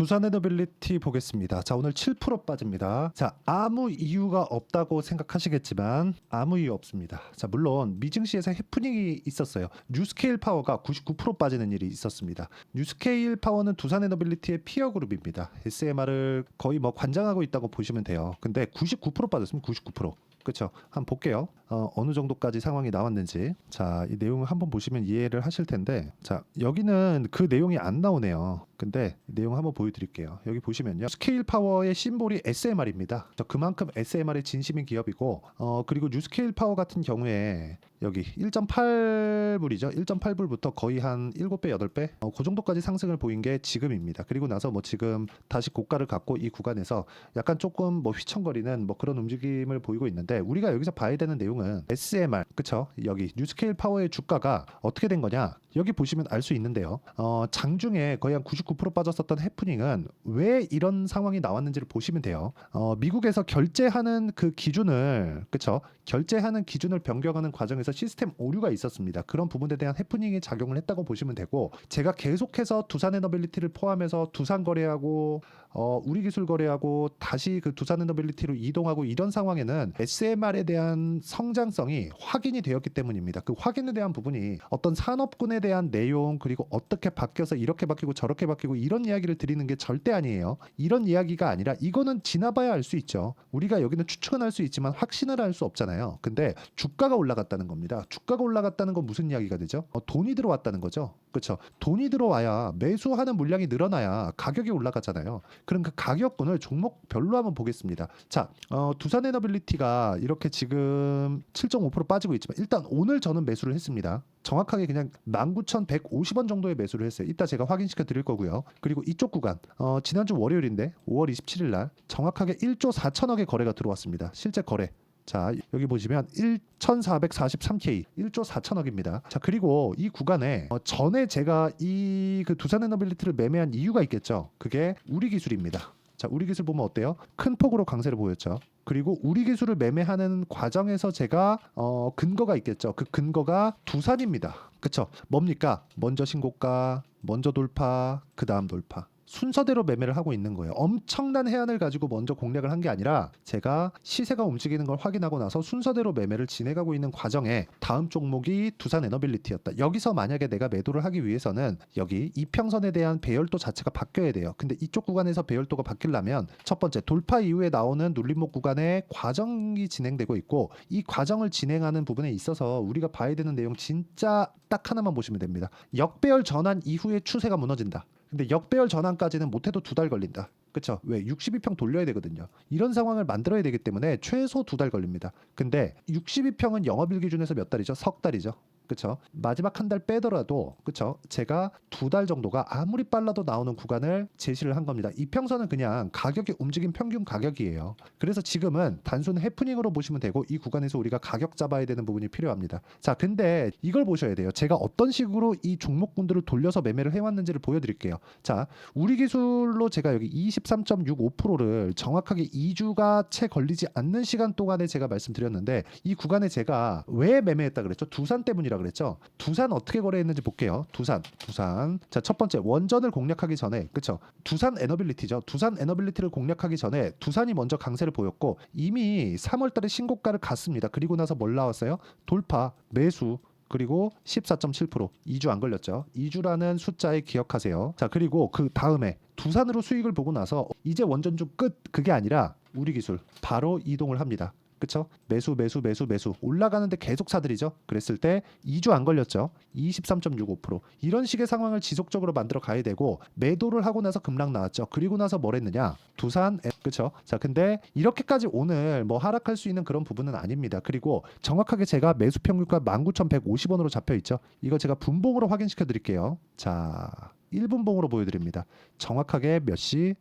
두산 에너빌리티 보겠습니다. 자, 오늘 7% 빠집니다. 자, 아무 이유가 없다고 생각하시겠지만 아무 이유 없습니다. 자, 물론 미증시에서 해프닝이 있었어요. 뉴스케일 파워가 99% 빠지는 일이 있었습니다. 뉴스케일 파워는 두산 에너빌리티의 피어 그룹입니다. SMR을 거의 뭐 관장하고 있다고 보시면 돼요. 근데 99% 빠졌습니다. 99%. 그렇죠. 한번 볼게요. 어, 어느 정도까지 상황이 나왔는지. 자, 이 내용을 한번 보시면 이해를 하실 텐데, 자, 여기는 그 내용이 안 나오네요. 근데 내용 한번 보여드릴게요. 여기 보시면요, 스케일 파워의 심볼이 SMR입니다. 그만큼 SMR의 진심인 기업이고, 어, 그리고 뉴스케일 파워 같은 경우에 여기 1.8불이죠. 1.8불부터 거의 한 7배, 8배, 어, 그 정도까지 상승을 보인 게 지금입니다. 그리고 나서 뭐 지금 다시 고가를 갖고 이 구간에서 약간 조금 뭐 휘청거리는 뭐 그런 움직임을 보이고 있는데 우리가 여기서 봐야 되는 내용은 SMR, 그쵸? 여기 뉴스케일 파워의 주가가 어떻게 된 거냐? 여기 보시면 알 수 있는데요. 어, 장중에 거의 한 99% 빠졌었던 해프닝은 왜 이런 상황이 나왔는지를 보시면 돼요. 어, 미국에서 결제하는 그 기준을 그쵸? 결제하는 기준을 변경하는 과정에서 시스템 오류가 있었습니다. 그런 부분에 대한 해프닝이 작용을 했다고 보시면 되고 제가 계속해서 두산 에너빌리티를 포함해서 두산 거래하고 어, 우리 기술 거래하고 다시 그 두산 에너빌리티로 이동하고 이런 상황에는 SMR에 대한 성장성이 확인이 되었기 때문입니다. 그 확인에 대한 부분이 어떤 산업군에 대한 내용 그리고 어떻게 바뀌어서 이렇게 바뀌고 저렇게 바뀌고 이런 이야기를 드리는 게 절대 아니에요. 이런 이야기가 아니라 이거는 지나봐야 알 수 있죠. 우리가 여기는 추측은 할 수 있지만 확신을 할 수 없잖아요. 근데 주가가 올라갔다는 겁니다. 주가가 올라갔다는 건 무슨 이야기가 되죠? 어, 돈이 들어왔다는 거죠. 그렇죠. 돈이 들어와야 매수하는 물량이 늘어나야 가격이 올라가잖아요. 그럼 그 가격군을 종목별로 한번 보겠습니다. 자, 어, 두산 에너빌리티가 이렇게 지금 7.5% 빠지고 있지만 일단 오늘 저는 매수를 했습니다. 정확하게 그냥 19,150원 정도의 매수를 했어요. 이따 제가 확인시켜 드릴 거고요. 그리고 이쪽 구간 어, 지난주 월요일인데 5월 27일 날 정확하게 1조 4천억의 거래가 들어왔습니다. 실제 거래. 자 여기 보시면 1,443K 1조 4천억입니다. 자 그리고 이 구간에 어, 전에 제가 이 그 두산 에너빌리티를 매매한 이유가 있겠죠. 그게 우리 기술입니다. 자 우리 기술 보면 어때요? 큰 폭으로 강세를 보였죠. 그리고 우리 기술을 매매하는 과정에서 제가 어, 근거가 있겠죠. 그 근거가 두산입니다. 그쵸? 뭡니까? 먼저 신고가, 먼저 돌파, 그 다음 돌파. 순서대로 매매를 하고 있는 거예요. 엄청난 해안을 가지고 먼저 공략을 한 게 아니라 제가 시세가 움직이는 걸 확인하고 나서 순서대로 매매를 진행하고 있는 과정에 다음 종목이 두산 에너빌리티였다. 여기서 만약에 내가 매도를 하기 위해서는 여기 이평선에 대한 배열도 자체가 바뀌어야 돼요. 근데 이쪽 구간에서 배열도가 바뀌려면 첫 번째 돌파 이후에 나오는 눌림목 구간에 과정이 진행되고 있고 이 과정을 진행하는 부분에 있어서 우리가 봐야 되는 내용 진짜 딱 하나만 보시면 됩니다. 역배열 전환 이후에 추세가 무너진다. 근데 역배열 전환까지는 못해도 두 달 걸린다. 그쵸? 왜? 62평 돌려야 되거든요. 이런 상황을 만들어야 되기 때문에 최소 두 달 걸립니다. 근데 62평은 영업일 기준에서 몇 달이죠? 석 달이죠. 그쵸? 마지막 한 달 빼더라도 그쵸? 제가 두 달 정도가 아무리 빨라도 나오는 구간을 제시를 한 겁니다. 이평선은 그냥 가격이 움직인 평균 가격이에요. 그래서 지금은 단순 해프닝으로 보시면 되고 이 구간에서 우리가 가격 잡아야 되는 부분이 필요합니다. 자, 근데 이걸 보셔야 돼요. 제가 어떤 식으로 이 종목군들을 돌려서 매매를 해왔는지를 보여드릴게요. 자, 우리 기술로 제가 여기 23.65%를 정확하게 2주가 채 걸리지 않는 시간 동안에 제가 말씀드렸는데 이 구간에 제가 왜 매매했다 그랬죠? 두산 때문이라 그랬죠. 두산 어떻게 거래했는지 볼게요. 두산, 두산. 자, 첫 번째 원전을 공략하기 전에, 그쵸? 두산 에너빌리티죠. 두산 에너빌리티를 공략하기 전에 두산이 먼저 강세를 보였고 이미 3월 달에 신고가를 갔습니다. 그리고 나서 뭘 나왔어요? 돌파, 매수. 그리고 14.7% 2주 안 걸렸죠. 2주라는 숫자에 기억하세요. 자, 그리고 그 다음에 두산으로 수익을 보고 나서 이제 원전주 끝 그게 아니라 우리 기술 바로 이동을 합니다. 그쵸? 매수 매수 매수 매수 올라가는데 계속 사들이죠. 그랬을 때 2주 안 걸렸죠. 23.65% 이런 식의 상황을 지속적으로 만들어 가야 되고 매도를 하고 나서 급락 나왔죠. 그리고 나서 뭘 했느냐? 두산 에, 그쵸? 자 근데 이렇게까지 오늘 뭐 하락할 수 있는 그런 부분은 아닙니다. 그리고 정확하게 제가 매수 평균가 19,150원으로 잡혀 있죠. 이거 제가 분봉으로 확인시켜 드릴게요. 자 1분봉으로 보여드립니다. 정확하게 몇 시?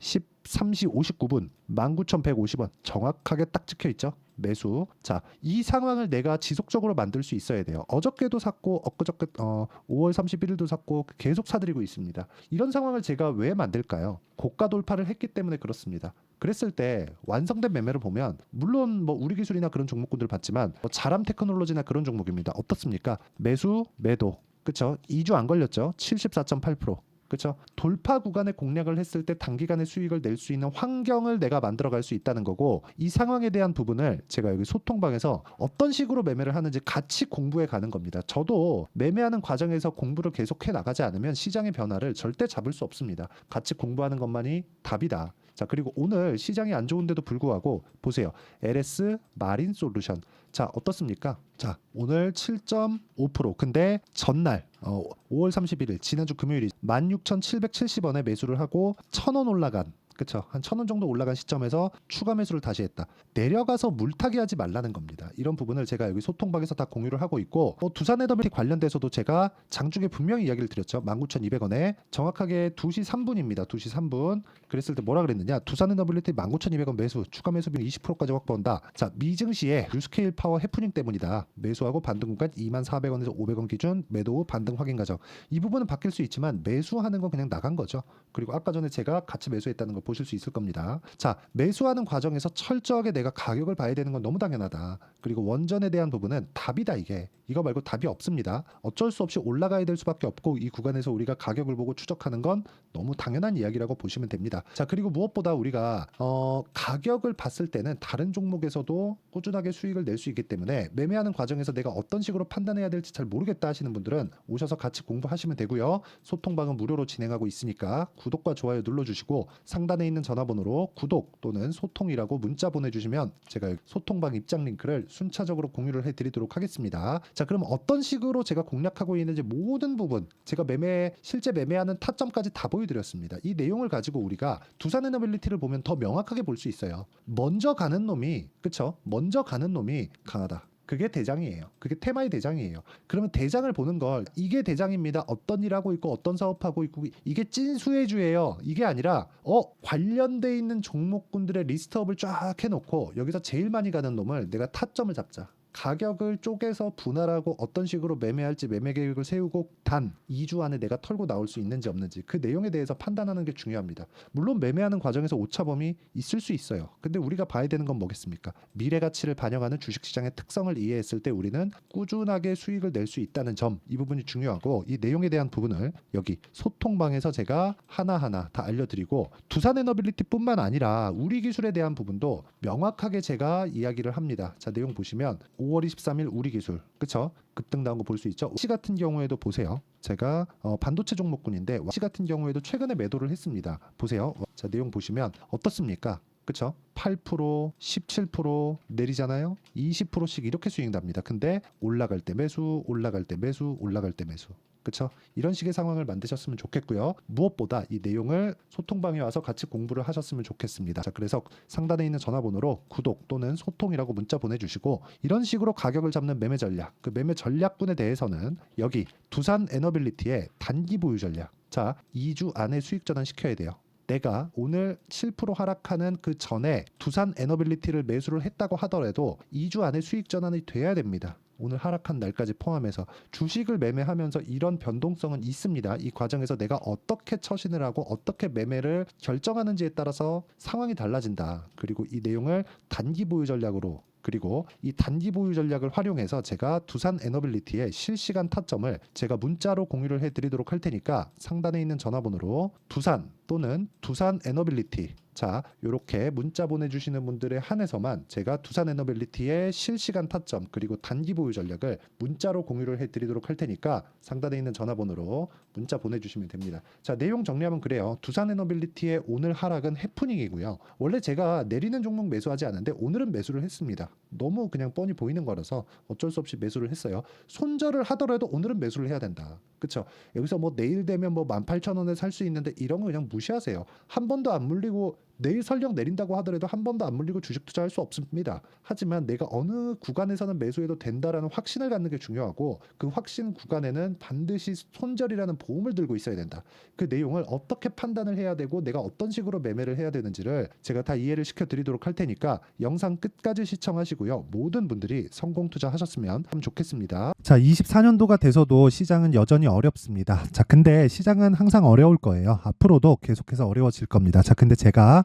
13시 59분 19,150원 정확하게 딱 찍혀 있죠. 매수. 자, 이 상황을 내가 지속적으로 만들 수 있어야 돼요. 어저께도 샀고 엊그저께 어 5월 31일도 샀고 계속 사들이고 있습니다. 이런 상황을 제가 왜 만들까요? 고가 돌파를 했기 때문에 그렇습니다. 그랬을 때 완성된 매매를 보면 물론 뭐 우리 기술이나 그런 종목군들 봤지만 뭐 자람 테크놀로지나 그런 종목입니다. 어떻습니까? 매수, 매도. 그쵸? 2주 안 걸렸죠? 74.8%. 그렇죠? 돌파 구간에 공략을 했을 때 단기간에 수익을 낼 수 있는 환경을 내가 만들어 갈 수 있다는 거고 이 상황에 대한 부분을 제가 여기 소통방에서 어떤 식으로 매매를 하는지 같이 공부해 가는 겁니다. 저도 매매하는 과정에서 공부를 계속해 나가지 않으면 시장의 변화를 절대 잡을 수 없습니다. 같이 공부하는 것만이 답이다. 자, 그리고 오늘 시장이 안 좋은데도 불구하고 보세요. LS 마린 솔루션. 자, 어떻습니까? 자, 오늘 7.5% 근데 전날 어, 5월 31일 지난주 금요일이 16,770원에 매수를 하고 1,000원 올라간 그쵸. 한천 원 정도 올라간 시점에서 추가 매수를 다시 했다. 내려가서 물타기 하지 말라는 겁니다. 이런 부분을 제가 여기 소통방에서 다 공유를 하고 있고 어, 두산 에너빌티 관련돼서도 제가 장중에 분명히 이야기를 드렸죠. 19,200원에 정확하게 2시 3분입니다. 2시 3분. 그랬을 때 뭐라 그랬느냐? 두산 에너빌리티 19,200원 매수 추가 매수 비율 20%까지 확보한다. 자 미증시에 뉴스케일 파워 해프닝 때문이다. 매수하고 반등 구간 24,000원에서 500원 기준 매도 후 반등 확인 가정. 이 부분은 바뀔 수 있지만 매수하는 건 그냥 나간 거죠. 그리고 아까 전에 제가 같이 매수했다는 걸 보실 수 있을 겁니다. 자, 매수하는 과정에서 철저하게 내가 가격을 봐야 되는 건 너무 당연하다. 그리고 원전에 대한 부분은 답이다 이게. 이거 말고 답이 없습니다. 어쩔 수 없이 올라가야 될 수밖에 없고 이 구간에서 우리가 가격을 보고 추적하는 건 너무 당연한 이야기라고 보시면 됩니다. 자, 그리고 무엇보다 우리가 어, 가격을 봤을 때는 다른 종목에서도 꾸준하게 수익을 낼 수 있기 때문에 매매하는 과정에서 내가 어떤 식으로 판단해야 될지 잘 모르겠다 하시는 분들은 오셔서 같이 공부하시면 되고요. 소통방은 무료로 진행하고 있으니까 구독과 좋아요 눌러주시고 상단에 있는 전화번호로 구독 또는 소통이라고 문자 보내주시면 제가 소통방 입장 링크를 순차적으로 공유를 해드리도록 하겠습니다. 자, 그럼 어떤 식으로 제가 공략하고 있는지 모든 부분 제가 매매 실제 매매하는 타점까지 다 보여드렸습니다. 이 내용을 가지고 우리가 두산 에너빌리티를 보면 더 명확하게 볼 수 있어요. 먼저 가는 놈이 그쵸? 먼저 가는 놈이 강하다. 그게 대장이에요. 그게 테마의 대장이에요. 그러면 대장을 보는 걸 이게 대장입니다. 어떤 일 하고 있고 어떤 사업하고 있고 이게 찐 수혜주예요. 이게 아니라 어 관련돼 있는 종목군들의 리스트업을 쫙 해놓고 여기서 제일 많이 가는 놈을 내가 타점을 잡자. 가격을 쪼개서 분할하고 어떤 식으로 매매할지 매매 계획을 세우고 단 2주 안에 내가 털고 나올 수 있는지 없는지 그 내용에 대해서 판단하는 게 중요합니다. 물론 매매하는 과정에서 오차범위 있을 수 있어요. 근데 우리가 봐야 되는 건 뭐겠습니까? 미래 가치를 반영하는 주식시장의 특성을 이해했을 때 우리는 꾸준하게 수익을 낼 수 있다는 점 이 부분이 중요하고 이 내용에 대한 부분을 여기 소통방에서 제가 하나하나 다 알려드리고 두산 에너빌리티뿐만 아니라 우리 기술에 대한 부분도 명확하게 제가 이야기를 합니다. 자 내용 보시면 5월 23일 우리 기술 그쵸? 급등 나온 거 볼 수 있죠. 시 같은 경우에도 보세요. 제가 어, 반도체 종목군인데 시 같은 경우에도 최근에 매도를 했습니다. 보세요. 자 내용 보시면 어떻습니까? 그쵸? 8%, 17% 내리잖아요. 20%씩 이렇게 수익 납니다. 근데 올라갈 때 매수, 올라갈 때 매수, 올라갈 때 매수. 그쵸? 이런 식의 상황을 만드셨으면 좋겠고요. 무엇보다 이 내용을 소통방에 와서 같이 공부를 하셨으면 좋겠습니다. 자, 그래서 상단에 있는 전화번호로 구독 또는 소통이라고 문자 보내주시고 이런 식으로 가격을 잡는 매매 전략, 그 매매 전략군에 대해서는 여기 두산 에너빌리티의 단기 보유 전략. 자, 2주 안에 수익 전환 시켜야 돼요. 내가 오늘 7% 하락하는 그 전에 두산 에너빌리티를 매수를 했다고 하더라도 2주 안에 수익 전환이 돼야 됩니다. 오늘 하락한 날까지 포함해서 주식을 매매하면서 이런 변동성은 있습니다. 이 과정에서 내가 어떻게 처신을 하고 어떻게 매매를 결정하는지에 따라서 상황이 달라진다. 그리고 이 내용을 단기 보유 전략으로 그리고 이 단기 보유 전략을 활용해서 제가 두산 에너빌리티의 실시간 타점을 제가 문자로 공유를 해드리도록 할 테니까 상단에 있는 전화번호로 두산 또는 두산 에너빌리티 자 이렇게 문자 보내주시는 분들에 한해서만 제가 두산 에너빌리티의 실시간 타점 그리고 단기 보유 전략을 문자로 공유를 해드리도록 할 테니까 상단에 있는 전화번호로 문자 보내주시면 됩니다. 자 내용 정리하면 그래요. 두산 에너빌리티의 오늘 하락은 해프닝이고요. 원래 제가 내리는 종목 매수하지 않은데 오늘은 매수를 했습니다. 너무 그냥 뻔히 보이는 거라서 어쩔 수 없이 매수를 했어요. 손절을 하더라도 오늘은 매수를 해야 된다. 그쵸? 여기서 뭐 내일 되면 뭐 18,000원에 살 수 있는데 이런 거 그냥 무 시하세요. 한 번도 안 물리고 내일 설령 내린다고 하더라도 한 번도 안 물리고 주식 투자할 수 없습니다. 하지만 내가 어느 구간에서는 매수해도 된다라는 확신을 갖는 게 중요하고 그 확신 구간에는 반드시 손절이라는 보험을 들고 있어야 된다. 그 내용을 어떻게 판단을 해야 되고 내가 어떤 식으로 매매를 해야 되는지를 제가 다 이해를 시켜 드리도록 할 테니까 영상 끝까지 시청하시고요. 모든 분들이 성공 투자하셨으면 참 좋겠습니다. 자, 24년도가 돼서도 시장은 여전히 어렵습니다. 자, 근데 시장은 항상 어려울 거예요. 앞으로도 계속해서 어려워질 겁니다. 자, 근데 제가